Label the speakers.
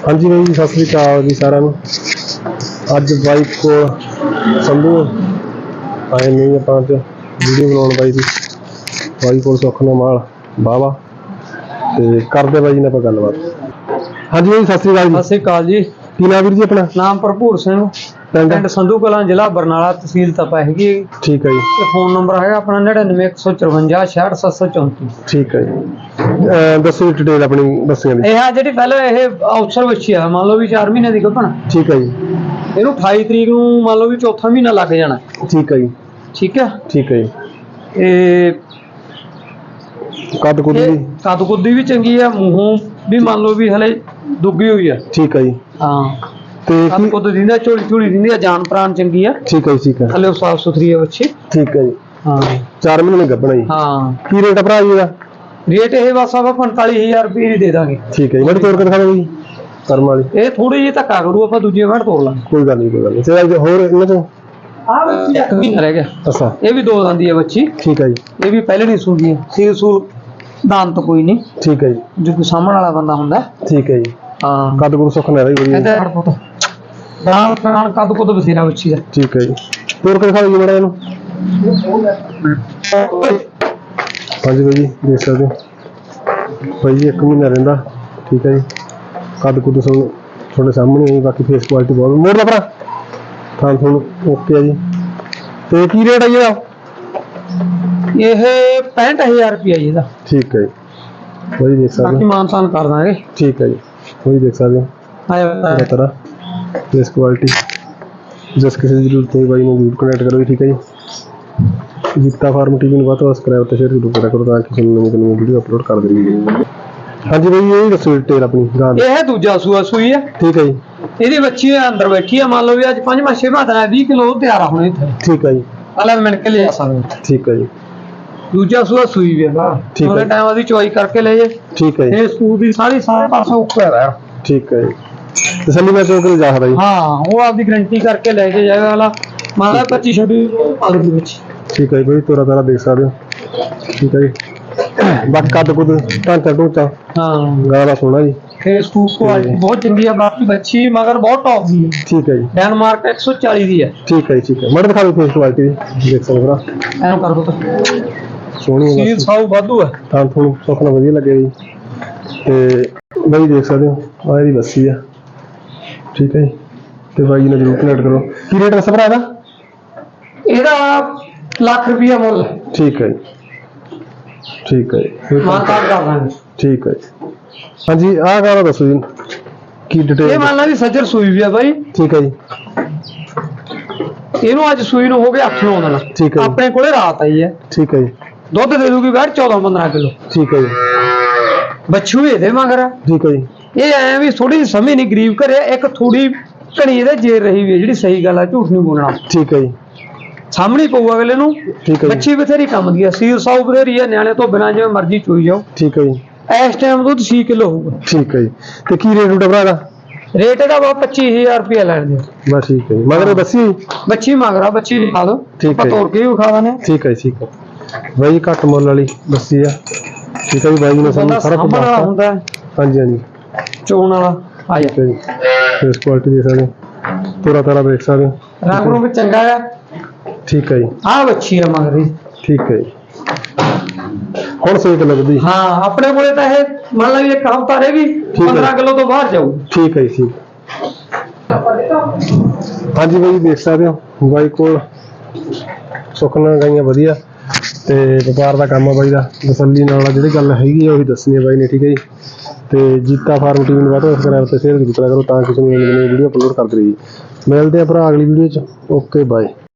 Speaker 1: ਹਾਂਜੀ ਬਾਈ ਜੀ, ਸਤਿ ਸ੍ਰੀ ਅਕਾਲ ਜੀ ਸਾਰਿਆਂ ਨੂੰ। ਅੱਜ ਬਾਈਕ ਕੋਲ ਸੰਧੂ ਆਏ ਨਹੀਂ ਆਪਾਂ ਅੱਜ ਵੀਡੀਓ ਬਣਾਉਣ ਬਾਈ ਦੀ। ਬਾਈ ਕੋਲ ਸੁੱਖ ਨਾ ਮਾਲ ਬਾਵਾ ਤੇ ਕਰਦੇ ਬਾਈ ਜੀ ਨਾਲ ਆਪਾਂ ਗੱਲਬਾਤ। ਹਾਂਜੀ ਬਾਈ ਸਤਿ ਸ੍ਰੀ ਅਕਾਲ ਜੀ।
Speaker 2: ਸਤਿ ਸ੍ਰੀ ਅਕਾਲ ਜੀ।
Speaker 1: ਕੀ ਨਾਮ ਵੀਰ ਜੀ ਆਪਣਾ?
Speaker 2: ਨਾਮ ਭਰਪੂਰ ਸਿੰਘ।
Speaker 1: ਪਿੰਡ?
Speaker 2: ਪਿੰਡ ਸੰਧੂ ਕਲਾਂ ਜ਼ਿਲ੍ਹਾ ਬਰਨਾਲਾ ਤਹਿਸੀਲ ਤਪਾ ਹੈਗੀ ਹੈ।
Speaker 1: ਠੀਕ ਹੈ ਜੀ।
Speaker 2: ਤੇ ਫੋਨ ਨੰਬਰ ਹੈਗਾ ਆਪਣਾ 99154 66734
Speaker 1: ਠੀਕ ਹੈ ਜੀ। ਅਹ ਦੱਸੋ ਡਿਟੇਲ ਆਪਣੀ ਬੱਸੀਆਂ ਦੀ।
Speaker 2: ਇਹ ਆ ਜਿਹੜੀ ਪਹਿਲਾਂ ਇਹ ਅਫਸਰ ਬੱਚੀ ਆ ਮੰਨ ਲਓ ਵੀ 4 ਮਹੀਨੇ ਦੀ ਗੱਭਣ।
Speaker 1: ਠੀਕ ਹੈ ਜੀ।
Speaker 2: ਇਹਨੂੰ 28 ਤਰੀਕ ਨੂੰ ਮੰਨ ਲਓ ਵੀ ਚੌਥਾ ਮਹੀਨਾ ਲੱਗ ਜਾਣਾ।
Speaker 1: ਠੀਕ ਹੈ ਜੀ।
Speaker 2: ਠੀਕ ਆ
Speaker 1: ਠੀਕ ਹੈ ਜੀ।
Speaker 2: ਇਹ
Speaker 1: ਕੱਦ ਕੁੱਦ
Speaker 2: ਇਹ ਕੱਦ ਕੁੱਦੀ ਵੀ ਚੰਗੀ ਆ ਮੂੰਹੋਂ ਵੀ ਮੰਨ ਲਓ ਵੀ ਹਲੇ ਦੁੱਗੀ ਹੋਈ ਆ।
Speaker 1: ਠੀਕ ਹੈ ਜੀ।
Speaker 2: ਹਾਂ।
Speaker 1: ਤੇ ਕੀ
Speaker 2: ਕੁੱਦ ਦਿੰਦਾ ਝੋਲੀ ਝੋਲੀ ਦਿੰਦੀ ਆ ਜਾਨ ਪ੍ਰਾਨ ਚੰਗੀ ਆ।
Speaker 1: ਠੀਕ ਹੈ ਜੀ ਠੀਕ ਹੈ
Speaker 2: ਹਲੇ ਸਾਫ਼ ਸੁਥਰੀ ਆ ਬੱਚੀ।
Speaker 1: ਠੀਕ ਹੈ ਜੀ।
Speaker 2: ਹਾਂ।
Speaker 1: 4 ਮਹੀਨੇ ਗੱਭਣਾ ਜੀ।
Speaker 2: ਹਾਂ।
Speaker 1: ਕੀ ਰੇਟ ਆ ਭਰਾ ਜੀ ਇਹਦਾ?
Speaker 2: ਰੇਟ ਇਹ ਬਸ ਆਪਾਂ 45000 ਰੁਪਏ ਦੀ ਦੇ ਦਾਂਗੇ।
Speaker 1: ਠੀਕ ਹੈ ਜੀ ਮੈਨੂੰ ਤੋੜ ਕੇ ਦਿਖਾ ਦਿਓ ਜੀ ਕਰਮ ਵਾਲੀ।
Speaker 2: ਇਹ ਥੋੜੀ ਜਿਹੀ ਧੱਕਾ ਕਰੂ ਆਪਾਂ ਦੂਜੀ ਵਾਰ ਤੋੜ ਲਾਂਗੇ।
Speaker 1: ਕੋਈ ਗੱਲ ਨਹੀਂ ਕੋਈ ਗੱਲ ਨਹੀਂ। ਤੇ ਅੱਜ ਹੋਰ ਇਹਨਾਂ ਤੋਂ
Speaker 2: ਆ ਬੱਚੀ ਇੱਕ ਮਹੀਨਾ ਰਹਿ ਗਿਆ।
Speaker 1: ਅੱਛਾ
Speaker 2: ਇਹ ਵੀ ਦੋ ਦੰਦੀ ਹੈ ਬੱਚੀ।
Speaker 1: ਠੀਕ ਹੈ ਜੀ।
Speaker 2: ਇਹ ਵੀ ਪਹਿਲੇ ਨਹੀਂ ਸੂਦੀ ਹੈ ਸੀਲ ਸੂਲ ਦਾਨ ਤਾਂ ਕੋਈ ਨਹੀਂ।
Speaker 1: ਠੀਕ ਹੈ ਜੀ।
Speaker 2: ਜੋ ਕੋਈ ਸਾਹਮਣ ਵਾਲਾ ਬੰਦਾ ਹੁੰਦਾ।
Speaker 1: ਠੀਕ ਹੈ ਜੀ।
Speaker 2: ਹਾਂ।
Speaker 1: ਕੱਦ ਗੁਰੂ ਸੁੱਖ ਨਾ ਰਹੀ
Speaker 2: ਇਹਦਾ ਪੁੱਤ। ਦਾਨ ਖਾਣ ਕੱਦ ਕੁੱਦ ਬਥੇਰਾ ਬੱਚੀ ਦਾ
Speaker 1: ਠੀਕ ਹੈ ਜੀ। ਤੋੜ ਕੇ ਦਿਖਾ ਦਿਓ ਮੜਾ ਇਹਨੂੰ? ਹਾਂਜੀ ਬਾਈ ਜੀ ਦੇਖ ਸਕਦੇ ਹੋ। ਬਾਈ ਜੀ ਇੱਕ ਮਹੀਨਾ ਰਹਿੰਦਾ। ਠੀਕ ਹੈ ਜੀ। ਕੱਦ ਕੁੱਦ ਸੋ ਤੁਹਾਡੇ ਸਾਹਮਣੇ ਹੈ ਬਾਕੀ ਫੇਸ ਕੁਆਲਿਟੀ ਬਹੁਤ ਮੋੜ ਦਾ ਭਰਾ। ਤਾਂ ਤੁਹਾਨੂੰ ਓਕੇ ਹੈ ਜੀ। ਤੇ ਕੀ ਰੇਟ ਹੈ ਜੀ ਇਹਦਾ?
Speaker 2: ਇਹ 65000 ਰੁਪਏ ਜੀ ਇਹਦਾ।
Speaker 1: ਠੀਕ ਹੈ ਜੀ। ਬਾਈ ਦੇਖ ਸਕਦੇ
Speaker 2: ਬਾਕੀ
Speaker 1: ਹੋ?
Speaker 2: ਮਾਨਸਾਨ ਕਰ ਦਾਂਗੇ।
Speaker 1: ਠੀਕ ਹੈ ਜੀ। ਬਾਈ ਦੇਖ ਸਕਦੇ ਹੋ?
Speaker 2: ਆਇਆ
Speaker 1: ਤਰ੍ਹਾਂ ਫੇਸ ਕੁਆਲਿਟੀ ਜਿਸ ਕਿਸੇ ਦੀ ਜ਼ਰੂਰਤ ਹੋਵੇ ਬਾਈ ਨੂੰ ਜ਼ਰੂਰ ਕਨੈਕਟ ਕਰੋ ਜੀ ਠੀਕ ਹੈ ਜੀ। ਜੀਤਾ ਫਾਰਮ ਟੀਵੀ ਨੂੰ ਵੱਧ ਤੋਂ ਵੱਧ ਸਬਸਕ੍ਰਾਈਬ ਤੇ ਸ਼ੇਅਰ ਜ਼ਰੂਰ ਕਰਿਆ ਕਰੋ ਤਾਂ ਕਿ ਤੁਹਾਨੂੰ ਨਵੀਂ ਤੋਂ ਨਵੀਂ ਵੀਡੀਓ ਅਪਲੋਡ ਕਰ ਦੇਣੀ ਹਾਂਜੀ ਬਾਈ ਇਹ ਦੱਸੋ ਡਿਟੇਲ ਆਪਣੀ ਗਾਂ ਦੀ।
Speaker 2: ਇਹ ਹੈ ਦੂਜਾ ਸੂਆ ਸੂਈ ਹੈ
Speaker 1: ਠੀਕ ਹੈ ਜੀ।
Speaker 2: ਇਹਦੀ ਬੱਚੀ ਅੰਦਰ ਬੈਠੀ ਹੈ ਮੰਨ ਲਓ ਵੀ ਅੱਜ ਪੰਜਵਾਂ ਛੇਵਾਂ ਦਿਨ ਹੈ 20 ਕਿਲੋ ਤਿਆਰ ਹੋਣੇ ਇੱਥੇ।
Speaker 1: ਠੀਕ ਹੈ ਜੀ।
Speaker 2: ਅਲੱਗ ਮਿਣ ਕੇ ਲਿਆ
Speaker 1: ਠੀਕ ਹੈ ਜੀ।
Speaker 2: ਦੂਜਾ ਸੂਆ ਸੂਈ ਵੀ ਹੈ
Speaker 1: ਠੀਕ ਹੈ।
Speaker 2: ਟਾਈਮ ਉਹਦੀ ਚੁਆਈ ਕਰਕੇ ਲੈ ਜੇ।
Speaker 1: ਠੀਕ ਹੈ ਜੀ।
Speaker 2: ਇਹ ਸਕੂਲ ਦੀ ਸਾਰੀ ਸਾਰਾ ਪਾਸਾ ਉੱਪਰ ਹੈ
Speaker 1: ਠੀਕ ਹੈ ਜੀ। ਤਸੱਲੀ ਮੈਂ ਚੋਕ ਜਾ ਸਕਦਾ ਜੀ।
Speaker 2: ਹਾਂ ਉਹ ਆਪਦੀ ਗਰੰਟੀ ਕਰਕੇ ਲੈ ਕੇ ਜਾਏਗਾ ਵਾਲਾ ਮਾਰਾ 25 ਛੱਡੀ ਪਾਲ ਦੀ ਵਿੱਚ।
Speaker 1: ਠੀਕ ਹੈ ਜੀ ਬਾਈ ਤੋਰਾ ਤਾਰਾ ਦੇਖ ਸਕਦੇ ਹੋ। ਠੀਕ ਹੈ ਜੀ। ਬਾਕੀ ਕੱਦ ਕੁੱਦ ਢਾਂਚਾ ਢੂੰਚਾ।
Speaker 2: ਹਾਂ।
Speaker 1: ਗਾਂ ਦਾ ਸੋਹਣਾ ਜੀ।
Speaker 2: ਫੇਸ ਸਕੂਲ ਕੁਆਲਿਟੀ ਬਹੁਤ ਚੰਗੀ ਆ ਬਾਕੀ ਬੱਚੀ ਮਗਰ ਬਹੁਤ ਟੌਪ ਦੀ ਹੈ।
Speaker 1: ਠੀਕ ਹੈ ਜੀ।
Speaker 2: ਡੈਨਮਾਰਕ 140 ਦੀ ਹੈ।
Speaker 1: ਠੀਕ ਹੈ ਜੀ ਠੀਕ ਹੈ। ਮੜ ਦਿਖਾ ਦਿਓ ਫੇਸ ਕੁਆਲਿਟੀ ਦੇਖ ਸਕਦੇ ਹੋ ਭਰਾ।
Speaker 2: ਐਂ ਕਰ ਦੋ
Speaker 1: ਸੋਹਣੀ ਹੈ
Speaker 2: ਸੀਲ। ਸਾਊ ਵਾਧੂ ਹੈ।
Speaker 1: ਤਾਂ ਤੁਹਾਨੂੰ ਸੁਪਨਾ ਵਧੀਆ ਲੱਗਿਆ ਜੀ। ਤੇ ਬਾਈ ਦੇਖ ਸਕਦੇ ਹੋ ਆਹ ਇਹਦੀ ਲੱਸੀ ਆ। ਠੀਕ ਹੈ ਜੀ। ਤੇ ਬਾਈ ਜੀ ਨਾਲ ਜਰੂਰ ਕਨੈਕਟ ਕਰੋ। ਕੀ ਰੇਟ ਦੱਸ ਭਰਾ ਇਹਦਾ?
Speaker 2: ਇਹਦਾ ਲੱਖ ਰੁਪਿਆ ਮੁੱਲ। ਹੈ।
Speaker 1: ਠੀਕ ਹੈ ਜੀ। ਠੀਕ ਹੈ ਜੀ।
Speaker 2: ਕਰ ਦਾਂਗੇ।
Speaker 1: ਠੀਕ ਹੈ ਜੀ। ਹਾਂਜੀ ਆਹ ਗਾਣਾ ਦੱਸੋ ਜੀ। ਕੀ
Speaker 2: ਇਹ
Speaker 1: ਡਿਟੇਲ
Speaker 2: ਮੰਨ ਲਾ ਵੀ ਸੱਜਰ ਸੂਈ ਵੀ ਆ ਬਾਈ।
Speaker 1: ਠੀਕ ਹੈ ਜੀ।
Speaker 2: ਇਹਨੂੰ ਅੱਜ ਸੂਈ ਨੂੰ ਹੋ ਗਿਆ 8 9 ਦਿਨ।
Speaker 1: ਠੀਕ ਹੈ ਜੀ।
Speaker 2: ਆਪਣੇ ਕੋਲੇ ਰਾਤ ਆਈ ਹੈ।
Speaker 1: ਠੀਕ ਹੈ ਜੀ।
Speaker 2: ਦੁੱਧ ਦੇ ਦੂਗੀ ਬੈਠ 14 15 ਕਿਲੋ।
Speaker 1: ਠੀਕ ਹੈ ਜੀ।
Speaker 2: ਬੱਚੂ ਇਹਦੇ ਮਗਰ। ਆ।
Speaker 1: ਠੀਕ ਹੈ ਜੀ।
Speaker 2: ਇਹ ਐ ਵੀ ਥੋੜੀ ਸਮਝ ਨਹੀਂ ਗਰੀਬ ਘਰੇ ਇੱਕ ਥੋੜੀ ਘਣੀ ਇਹਦੇ ਜੇਰ ਰਹੀ ਵੀ ਹੈ, ਜਿਹੜੀ ਸਹੀ ਗੱਲ ਆ ਝੂਠ ਨਹੀਂ ਬੋਲਣਾ।
Speaker 1: ਠੀਕ ਹੈ ਜੀ।
Speaker 2: ਸਾਹਮਣੇ ਹੀ ਪਊ ਅਗਲੇ ਨੂੰ।
Speaker 1: ਠੀਕ ਹੈ ਜੀ।
Speaker 2: ਬੱਚੀ ਬਥੇਰੀ ਕੰਮ ਦੀ ਆ ਸੀਰ ਸੌ ਬਥੇਰੀ ਆ ਨਿਆਣੇ ਤੋਂ ਬਿਨਾਂ ਜਿਵੇਂ ਮਰਜ਼ੀ ਚੋਈ ਜਾਓ।
Speaker 1: ਠੀਕ ਹੈ ਜੀ।
Speaker 2: ਇਸ ਟਾਈਮ ਦੁੱਧ 6 ਕਿਲੋ ਹੋਊਗਾ।
Speaker 1: ਠੀਕ ਹੈ ਜੀ। ਤੇ ਕੀ ਰੇਟ ਉਡਾ ਭਰਾ ਦਾ
Speaker 2: ਰੇਟ ਇਹਦਾ ਵਾ 25000 ਰੁਪਏ ਲੈਣ ਦੇ
Speaker 1: ਬਸ ਠੀਕ ਹੈ ਜੀ। ਮਗਰ ਦੱਸੀ?
Speaker 2: ਬੱਚੀ ਮਗਰਾ ਬੱਚੀ ਦਿਖਾ ਦੋ
Speaker 1: ਠੀਕ ਹੈ।
Speaker 2: ਤੋੜ ਕੇ ਵੀ ਵਿਖਾ
Speaker 1: ਠੀਕ ਹੈ ਜੀ, ਠੀਕ ਹੈ। ਬਾਈ ਜੀ ਘੱਟ ਮੁੱਲ ਵਾਲੀ ਦੱਸੀ ਆ। ਠੀਕ ਹੈ ਜੀ ਬਾਈ ਜੀ ਨੇ ਸਾਨੂੰ ਸਾਰਾ ਕੁਝ
Speaker 2: ਸਾਂਭਣ ਵਾਲਾ
Speaker 1: ਦੱਸਤਾ
Speaker 2: ਹੁੰਦਾ
Speaker 1: ਹਾਂਜੀ ਹਾਂਜੀ।
Speaker 2: ਚੋਣ ਵਾਲਾ ਆ ਜਾ।
Speaker 1: ਠੀਕ ਹੈ ਜੀ। ਫੇਸ ਕੁਆਲਿਟੀ ਦੇਖ ਸਕਦੇ ਹੋ ਪੂਰਾ ਤਾਰਾ ਦੇਖ ਸਕਦੇ ਹੋ।
Speaker 2: ਰੰਗ ਨੂੰ ਵੀ ਚੰਗਾ ਆ।
Speaker 1: ਠੀਕ ਹੈ ਜੀ।
Speaker 2: ਆਹ ਬੱਚੀ ਆ ਮਗਰੀ
Speaker 1: ਠੀਕ ਹੈ ਜੀ। ਹੁਣ ਸਹੀ ਲੱਗਦੀ।
Speaker 2: ਹਾਂ ਆਪਣੇ ਕੋਲੇ ਤਾਂ ਇਹ ਮੰਨ ਲਾ ਵੀ ਇੱਕ ਹਫ਼ਤਾ ਰਹੇਗੀ
Speaker 1: ਹੈ।
Speaker 2: 15 ਕਿਲੋ ਤੋਂ ਬਾਹਰ ਜਾਊ।
Speaker 1: ਠੀਕ ਹੈ ਜੀ ਠੀਕ। ਹਾਂਜੀ ਬਾਈ ਜੀ ਦੇਖ ਸਕਦੇ ਹੋ। ਬਾਈ ਕੋਲ ਸੁੱਕਣਾ ਗਾਈਆਂ ਵਧੀਆ। ਤੇ ਵਪਾਰ ਦਾ ਕੰਮ ਆ ਬਾਈ ਦਾ, ਤਸੱਲੀ ਨਾਲ ਜਿਹੜੀ ਗੱਲ ਹੈਗੀ ਆ, ਉਹੀ ਦੱਸਣੀ ਆ ਬਾਈ ਨੇ, ਠੀਕ ਹੈ ਜੀ। ਤੇ ਜੀਤਾ ਫਾਰਮ ਟੀਵੀ ਨੂੰ ਵੱਧ ਤੋਂ ਵੱਧ ਸਬਸਕ੍ਰਾਈਬ ਤੇ ਸ਼ੇਅਰ ਕਰਿਆ ਕਰੋ, ਤਾਂ ਕਿਸੇ ਨੂੰ ਨਵੀਂ ਵੀਡੀਓ ਅਪਲੋਡ ਕਰਦੇ ਰਹੀਏ ਮਿਲਦੇ ਆ ਭਰਾ ਅਗਲੀ ਵੀਡੀਓ 'ਚ। Okay bye